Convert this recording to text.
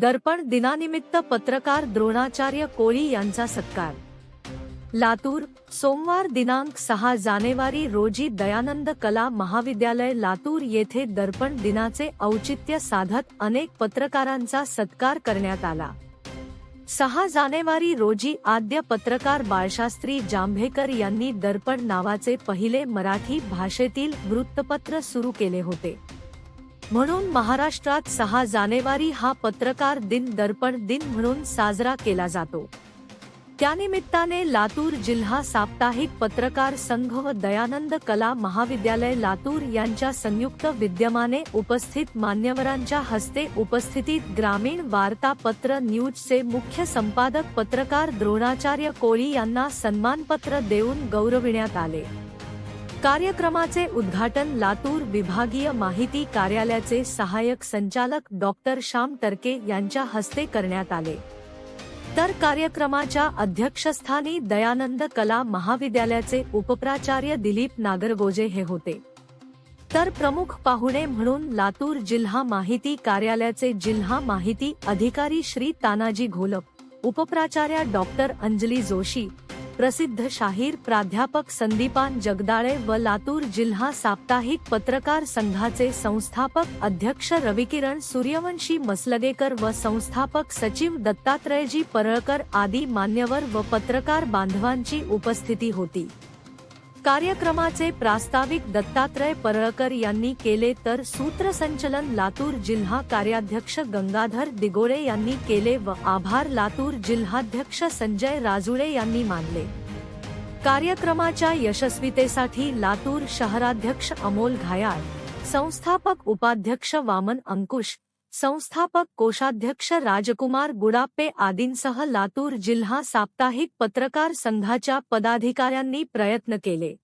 दर्पण दिनानिमित्त पत्रकार द्रोणाचार्य कोळी यांचा सत्कार. लातूर सोमवार दिनांक सहा जानेवारी रोजी दयानंद कला महाविद्यालय लातूर येथे दर्पण दिनाचे औचित्य साधत अनेक पत्रकारांचा सत्कार करण्यात आला. सहा जानेवारी रोजी आद्य पत्रकार बाळशास्त्री जांभेकर यांनी दर्पण नावाचे पहिले मराठी भाषेतील वृत्तपत्र सुरू केले होते. म्हणून महाराष्ट्रात सहा जानेवारी हा पत्रकार दिन दर्पण दिन म्हणून साजरा केला जातो. त्यानिमित्ताने लातूर जिल्हा साप्ताहिक पत्रकार संघ व दयानंद कला महाविद्यालय लातूर यांच्या संयुक्त विद्यमाने उपस्थित मान्यवरांच्या हस्ते उपस्थितीत ग्रामीण वार्तापत्र न्यूजचे मुख्य संपादक पत्रकार द्रोणाचार्य कोळी यांना सन्मानपत्र देऊन गौरविण्यात आले. कार्यक्रमाचे उद्घाटन लातूर विभागीय माहिती कार्यालयाचे सहाय्यक संचालक डॉक्टर श्याम टर्के यांच्या हस्ते करण्यात आले. तर कार्यक्रमाच्या अध्यक्षस्थानी दयानंद कला महाविद्यालयाचे उपप्राचार्य दिलीप नागरगोजे हे होते. तर प्रमुख पाहुणे म्हणून लातूर जिल्हा माहिती कार्यालयाचे जिल्हा माहिती अधिकारी श्री तानाजी घोलप उपप्राचार्या डॉक्टर अंजली जोशी प्रसिद्ध शाहीर प्राध्यापक संदीपान जगदाळे व लातूर जिल्हा साप्ताहिक पत्रकार संघाचे संस्थापक अध्यक्ष रविकिरण सूर्यवंशी मसलगेकर व संस्थापक सचिव दत्तात्रयजी परळकर आदी मान्यवर व पत्रकार बांधवांची उपस्थिती होती. कार्यक्रमाचे प्रास्ताविक दत्तात्रय परळकर यांनी केले तर सूत्रसंचलन लातूर जिल्हा कार्याध्यक्ष गंगाधर दिगोळे यांनी केले व आभार लातूर जिल्हाध्यक्ष संजय राजुळे यांनी मानले. कार्यक्रमाच्या यशस्वीतेसाठी लातूर शहराध्यक्ष अमोल घायाळ संस्थापक उपाध्यक्ष वामन अंकुश संस्थापक कोषाध्यक्ष राजकुमार गुडाप्पे आदींसह लातूर जिल्हा साप्ताहिक पत्रकार संघाच्या पदाधिकाऱ्यांनी प्रयत्न केले.